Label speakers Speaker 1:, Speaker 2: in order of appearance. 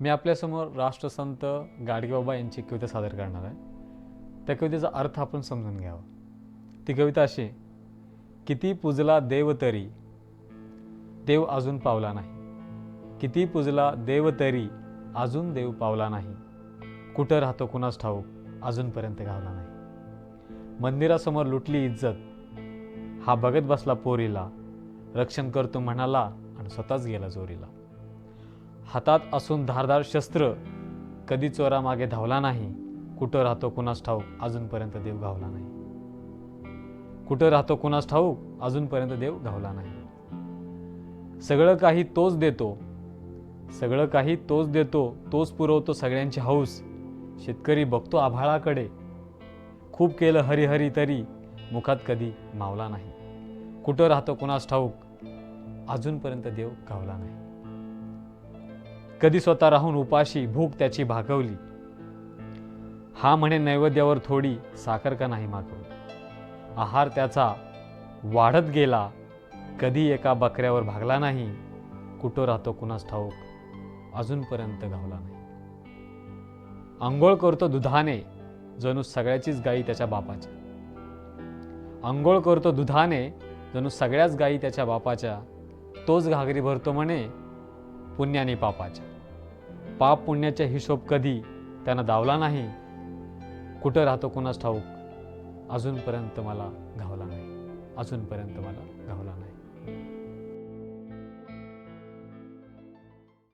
Speaker 1: मी आपल्यासमोर राष्ट्रसंत गाडगेबाबा यांची कविता सादर करणार आहे. त्या कवितेचा अर्थ आपण समजून घ्यावा. ती कविता अशी किती पुजला देव तरी देव अजून पावला नाही. किती पुजला देव तरी अजून देव पावला नाही. कुठं राहतो कुणास ठाऊक अजूनपर्यंत गावला नाही. मंदिरासमोर लुटली इज्जत हा बघत बसला पोरीला. रक्षण करतो म्हणाला आणि स्वतःच गेला जोरीला. हातात असून धारदार शस्त्र कधी चोरामागे धावला नाही कुठं राहतो कुणास ठाऊक अजूनपर्यंत देव गावला नाही. कुठं राहतो कुणास ठाऊक अजूनपर्यंत देव गावला नाही. सगळं काही तोच देतो सगळं काही तोच देतो तोच पुरवतो सगळ्यांची हौस. शेतकरी बघतो आभाळाकडे. खूप केलं हरिहरी तरी मुखात कधी मावला नाही. कुठं राहतो कुणास ठाऊक अजूनपर्यंत देव गावला नाही. कधी स्वतः राहून उपाशी भूक त्याची भागवली. हा म्हणे नैवेद्यावर थोडी साखर का नाही मागवली. आहार त्याचा वाढत गेला कधी एका बकऱ्यावर भागला नाही कुठं राहतो कुणास ठाऊक अजूनपर्यंत गावला नाही. आंघोळ करतो दुधाने जणू सगळ्याचीच गाई त्याच्या बापाच्या. आंघोळ करतो दुधाने जणू सगळ्याच गायी त्याच्या बापाच्या. तोच घागरी भरतो म्हणे पुण्याने पापाच्या. पाप पुण्याचा हिशोब कधी त्यानं धावला नाही. कुठं राहतो कोणास ठाऊक अजूनपर्यंत मला घावला नाही. अजूनपर्यंत मला घावला नाही.